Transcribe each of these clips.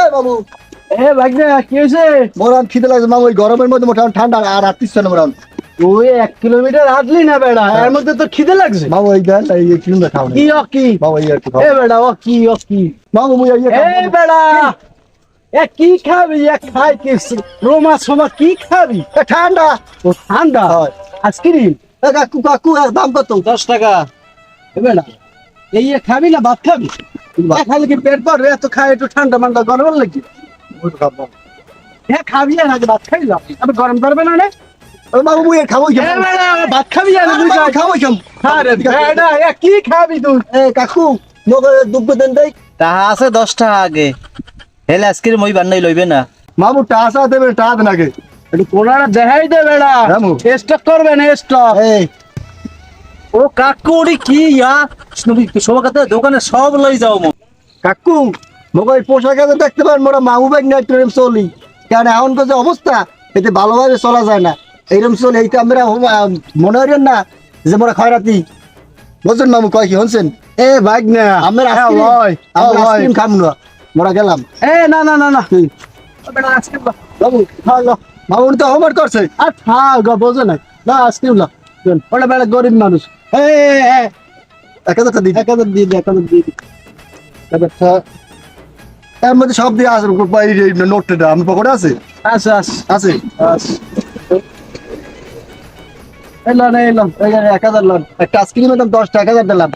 এই বাবু। এ ভাগ্নে কি হয়েছে মোরান খিদে লাগছে মামু ওই গরমের মধ্যে মোটামুটি ঠান্ডা আর আটত্রিশ না মোরান। এক কিলোমিটার হাঁটলি না বেড়া? এর মধ্যে তো খিদে লাগছে? মামু এই দেন এই কিলোমিটার খাও কি ও কি মামু এই একটু খাও এ বেড়া ও কি ও কি মামু মুই এই এ বেড়া এ কি খাবি? এ খাই কি রোমা সোমা কি খাবি? ঠান্ডা। ও ঠান্ডা? হয়। আইসক্রিম? এ কাকু কাকু এর দাম কত? দশ টাকা। এ বেড়া এই এ খাবি না ভাত খাবি? খালি কি পেট পর এত খাই একটু ঠান্ডা মান্ডা গরম লাগি মুই খাব এ খাবি আর আগে ভাত খাইলাম আমি গরম করবে না মামু মুই খাব এ বেড়া ভাত খাবি আর তুই খাব খাব খাম আরে বেড়া এ কি খাবি তুই? এ কাকু নগর দুব্ব দেন দেই। তাহা আছে দশটা আগে। হেলে আজকের মই বান্নাই লইবে না। মামু টাসা দেবে একটু কোনারা দেখাই দে বেড়া। হ্যাঁ, স্টক করবে না স্টক ও কাকুড়ি কি ইয়া? সবাই দোকানে সব লই যাও মো। কাকু এই পোশাক আছে দেখতে পারেন মোরা মামু ব্যাগ নাই ট্রেন চলি। কারণ এখন যে অবস্থা এতে ভালোভাবে চলা যায় না। এইরকম চলে এইটা আমরা মনে করেন না যে মোরা খয়রাতি। বলছেন মামু কয় কি শুনছেন? এ ভাগ না আমরা। আইসক্রিম খাম না মোরা গেলাম। এ না না না না। মামু তো হোমওয়ার্ক করছে। আর গো বোঝে না না আইসক্রিম লা দেন। ওটা বেড়া গরিব মানুষ। এক হাজার দিন এক হাজার দিয়ে দে এক হাজার দিয়ে এর মধ্যে সব দিয়ে আসে নোটটা আমি পকেটে আছে? আছে এলাম এলাম এক হাজার লন একটা আইসক্রিমের দাম দশ টাকা হাজার দিলাম।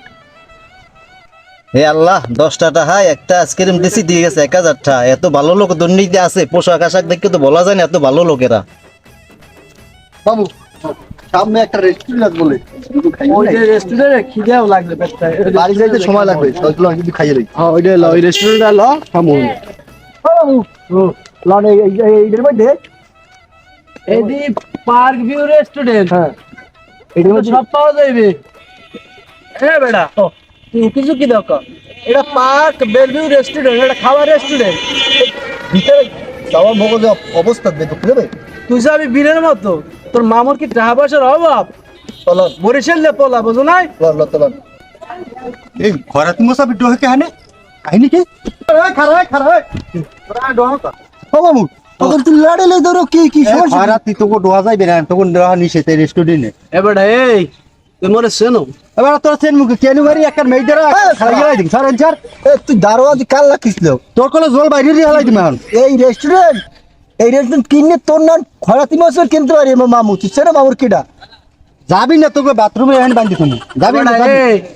হে আল্লাহ দশটা টাকা একটা আইসক্রিম দিছি দিয়ে গেছে এক হাজারটা এত ভালো লোক দুর্নীতি আছে পোশাক আশাক দেখে তো বলা যায় না এত ভালো লোকেরা। বাবু। সামনে একটা রেস্টুরেন্ট বলে। ওই যে রেস্টুরেন্টে খিদেও লাগবে পেটটা। বাড়ি যাইতে সময় লাগবে কিন্তু খাইয়ে দিই হ্যাঁ ওইটা ল ওই রেস্টুরেন্টটা ল সামুন লন এই এই- এই- এইটার মধ্যে? এদি পার্ক ভিউ রেস্টুরেন্ট হ্যাঁ। এগুলো সব পাওয়া যাবে এ বেড়া তুই কিছু কি দরকার? এটা পার্ক বেলভিউ রেস্টুরেন্ট এটা খাবার রেস্টুরেন্ট ভিতরে যাওয়ার মগজে অবস্থা দেখো বুঝবে তুই যাবি বীরের মতো। তোর মামুর কি টাকা পয়সার অভাব? চলন বরিশাল লে পোলা বুঝো নাই? লন চলন এই খরাত মশা বিদ্রোহ কে হানে কাহিনী কি? খারা খারা ও বাবু তখন তুই লড়ে লই ধরো কি কি সমস্যা? খয়রাতি তোকে ডোয়া যাইবে না তখন ডোয়া নিষেধ রেস্টুরেন্টে এ বেড়া এই তুই মরে শোনো এবার তোর সেন মুখে কেন মারি? একটা মেয়েদের খাই গেলাই দিম স্যার স্যার এ তুই দারোয়া তুই কাল রাখিস লো। তোর কলে জল বাইরে হালাই দিম এখন। এই রেস্টুরেন্ট এই রেস্টুরেন্ট কিনে তোর নাম খরাতি মাসের কিনতে পারি মামু তুই সেরা মামুর কিটা যাবি না তোকে বাথরুমে এখন বান্ধি তুমি যাবি না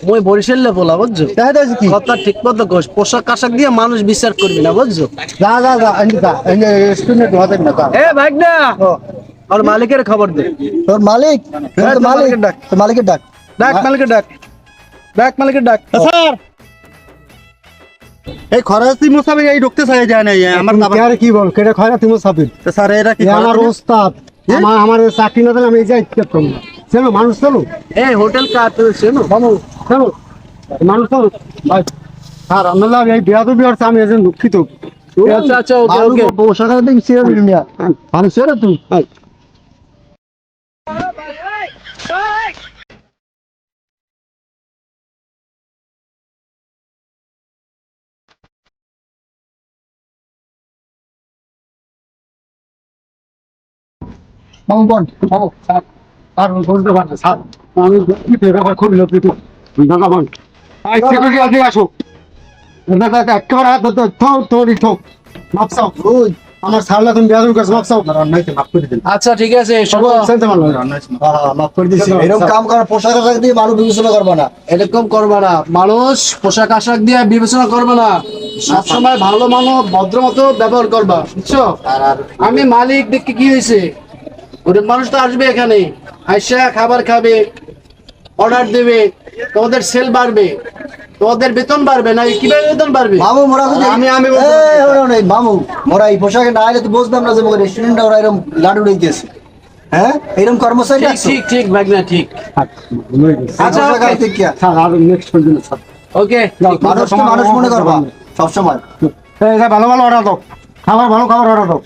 মই বরিশাল লে পোলা বুঝছ? দেখা যাচ্ছে কি? কথা ঠিক মতো কোষ পোশাক আশাক দিয়ে মানুষ বিচার করবি না বুঝছ? যা যা যা এনে যা এনে রেস্টুরেন্টে ডোয়া যাবে না এ ভাগ না আর মালিকের খবর দে। তোর মালিক হ্যাঁ, তোর তোর মালিকের ডাক। তোর মালিকের ডাক। ডাক মালিকের ডাক। ডাক মালিকের ডাক। স্যার এই খরাতি মোসাবে এই ঢুকতে চাই যায় না আমার আরে কি বল কেটে খয়রা তুমি সাবির তো স্যার এরা কি আমার ওস্তাদ। আমার আমার চাকরি না দিলে আমি এই যাই করতাম না। চলো মানুষ চলো। এই হোটেল কা বাবু চলো। মানুষ চলো। ভাই আল্লাহ এই বিয়া তো বিয়ার আমি একজন দুঃখিত। আচ্ছা আচ্ছা ওকে ওকে। সিরা মিয়া। মানুষ মামু বল। বাবু স্যার। আর পারে স্যার। আমি দুঃখিত ব্যাপার খুবই লজ্জিত। ভগবান আই আগে আসো। দাদা একেবারে হাত ধরতে মাপ ওই। আমার সারলা তুমি মাপ রান্নাইতে মাফ করে দিন। আচ্ছা ঠিক আছে শুভ সেন্তে মারলো রান্নাইতে মাফ- হ্যাঁ করে দিছি। এরকম কাম করা পোশাক আশাক দিয়ে মানুষ বিবেচনা করবে না। এরকম করবে না। মানুষ পোশাক আশাক দিয়ে বিবেচনা করবে না। সবসময় ভালো মানো ভদ্র মতো ব্যবহার করবা বুঝছ? আমি মালিক দেখে কি হয়েছে? গরিব মানুষ তো আসবে এখানে। আইসা খাবার খাবে অর্ডার দেবে তোমাদের সেল বাড়বে তোমাদের বেতন বাড়বে না কীভাবে বেতন বাড়বে? মামু মোরা যদি আমি- আমি এই, ওরা মামু মোরা এই পোশাকে না আইলে তো বুঝতাম না যে মোর রেস্টুরেন্টে ওরা এরকম লাডু দিতেছে হ্যাঁ? এরকম কর্মচারী ঠিক ঠিক ঠিক ভাগনা ঠিক। আচ্ছা ঠিক কিয়া? স্যার আর? নেক্সট পর্যন্ত স্যার ওকে মানুষকে মানুষ মনে করবা সবসময়। এই যে ভালো ভালো অর্ডার দাও। খাবার ভালো খাবার অর্ডার দাও।